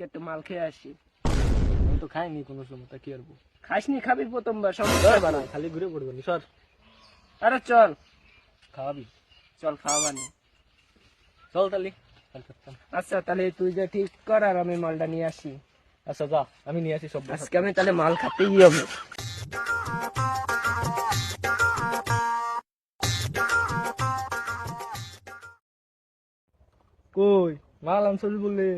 আজকে একটু মাল খেয়ে আসি। আমি তো খাইনি কোনো সময় তা কি করব খাসনি খাবি প্রথমবার সমস্যা খালি ঘুরে পড়ব নি সর। আরে চল। খাওয়াবি? চল খাওয়াবানি চল তালি আচ্ছা তাহলে তুই যে ঠিক কর আর আমি মালটা নিয়ে আসি। আচ্ছা যা আমি নিয়ে আসি সব। আজকে আমি তাহলে মাল খাতেই হবে। কই? মাল আনছিস বললে।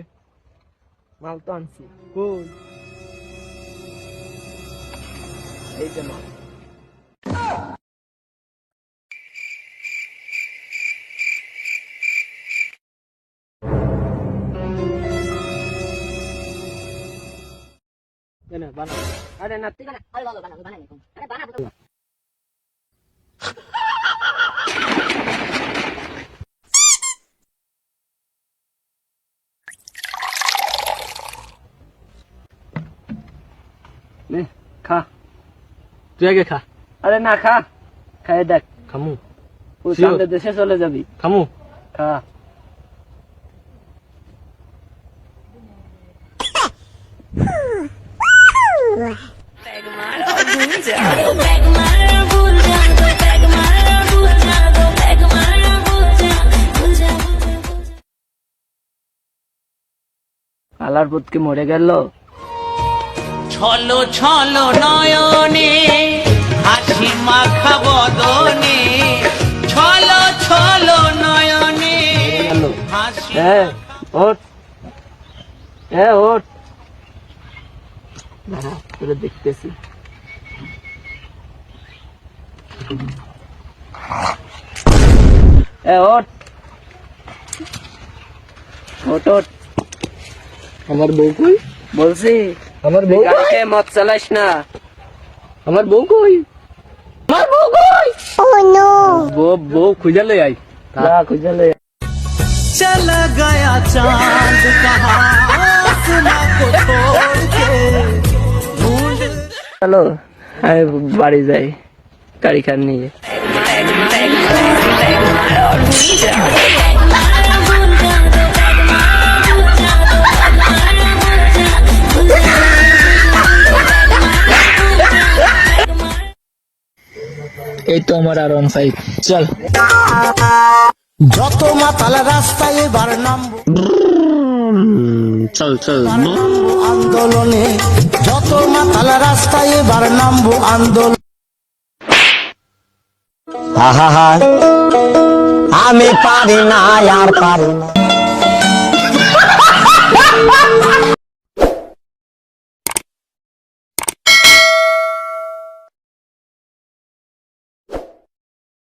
মাল তো আনছি কই এই যে মাল এনে বানা আরে না তুই নে খা। তুই আগে খা। আরে না খা। খাই দেখ। খামু। Sure. সামনে দেশে চলে যাবি। খামু। খা। আলার পুতকে মরে গেল। ছলো ছলো নয়নে হাসি মাখা বদনে ছলো ছলো নয়নে হাসি ওঠ। হ্যাঁ ওঠ। দাঁড়া তোরে দেখতেছি। আমার বউ কই? বলছি আমার তুই বউ গাড়ি খেয়ে মদ চালাইস না আমার বউ কই আমার বউ কই বউ বউ খুঁজে লই আই যা খুঁজে লই আয়। चला गया चांद कहाँ आसमां को छोड़ के ढूंढ চলো আমি বাড়ি যাই গাড়ি খান নিয়ে এই তো আমার আর অন ফাইভ চল। যত মাতাল রাস্তায় এবার নামবো। চল চল আন্দোলনে। যত মাতাল রাস্তায় এবার নামবো আন্দোলন। আহা। আমি পারি না আর পারি না।